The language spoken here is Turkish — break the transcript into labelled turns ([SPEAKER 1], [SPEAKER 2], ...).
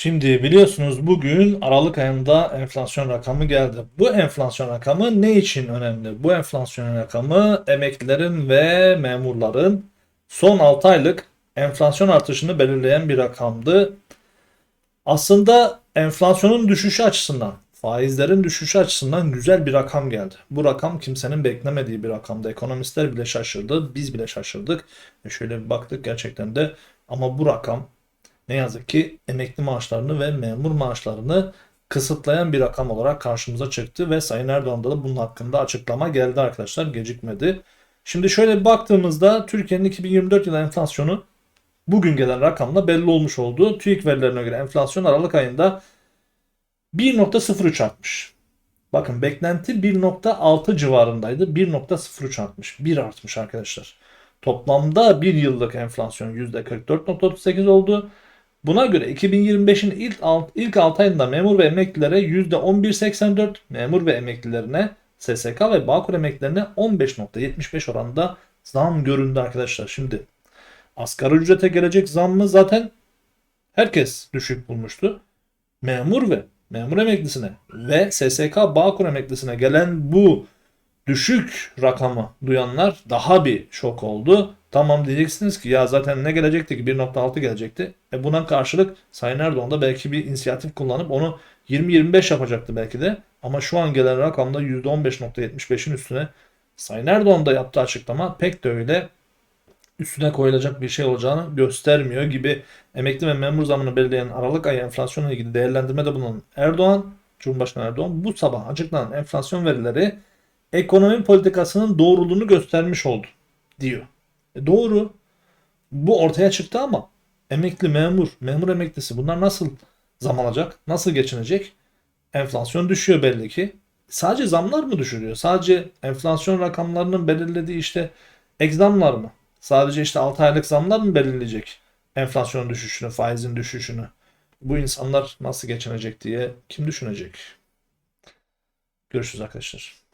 [SPEAKER 1] Şimdi biliyorsunuz bugün Aralık ayında enflasyon rakamı geldi. Bu enflasyon rakamı ne için önemli? Bu enflasyon rakamı emeklilerin ve memurların son 6 aylık enflasyon artışını belirleyen bir rakamdı. Aslında enflasyonun düşüşü açısından, faizlerin düşüşü açısından güzel bir rakam geldi. Bu rakam kimsenin beklemediği bir rakamdı. Ekonomistler bile şaşırdı, biz bile şaşırdık. E şöyle bir baktık gerçekten de ama bu rakam ne yazık ki emekli maaşlarını ve memur maaşlarını kısıtlayan bir rakam olarak karşımıza çıktı ve Sayın Erdoğan'da da bunun hakkında açıklama geldi arkadaşlar gecikmedi. Şimdi şöyle bir baktığımızda Türkiye'nin 2024 yılı enflasyonu bugün gelen rakamla belli olmuş oldu. TÜİK verilerine göre enflasyon Aralık ayında 1.03 artmış. Bakın beklenti 1.6 civarındaydı. 1.03 artmış. 1 artmış arkadaşlar. Toplamda bir yıllık enflasyon %44.38 oldu. Buna göre 2025'in ilk alt, ilk 6 ayında memur ve emeklilere %11.84, memur ve emeklilerine SSK ve Bağkur emeklilerine 15.75 oranında zam göründü arkadaşlar. Şimdi asgari ücrete gelecek zammı zaten herkes düşük bulmuştu. Memur ve memur emeklisine ve SSK Bağkur emeklisine gelen bu düşük rakamı duyanlar daha bir şok oldu. Tamam diyeceksiniz ki ya zaten ne gelecekti ki 1.6 gelecekti. E buna karşılık Sayın Erdoğan da belki bir inisiyatif kullanıp onu 20-25 yapacaktı belki de. Ama şu an gelen rakamda %15.75'in üstüne Sayın Erdoğan da yaptığı açıklama pek de öyle üstüne koyulacak bir şey olacağını göstermiyor gibi emekli ve memur zamını belirleyen Aralık ayı enflasyonla ilgili değerlendirmede bulunan Erdoğan, Cumhurbaşkanı Erdoğan bu sabah açıklanan enflasyon verileri ekonomi politikasının doğruluğunu göstermiş oldu diyor. E doğru. Bu ortaya çıktı ama emekli memur, memur emeklisi bunlar nasıl zam alacak? Nasıl geçinecek? Enflasyon düşüyor belli ki. Sadece zamlar mı düşürüyor? Sadece enflasyon rakamlarının belirlediği işte ek zamlar mı? Sadece işte 6 aylık zamlar mı belirleyecek enflasyonun düşüşünü, faizin düşüşünü? Bu insanlar nasıl geçinecek diye kim düşünecek? Görüşürüz arkadaşlar.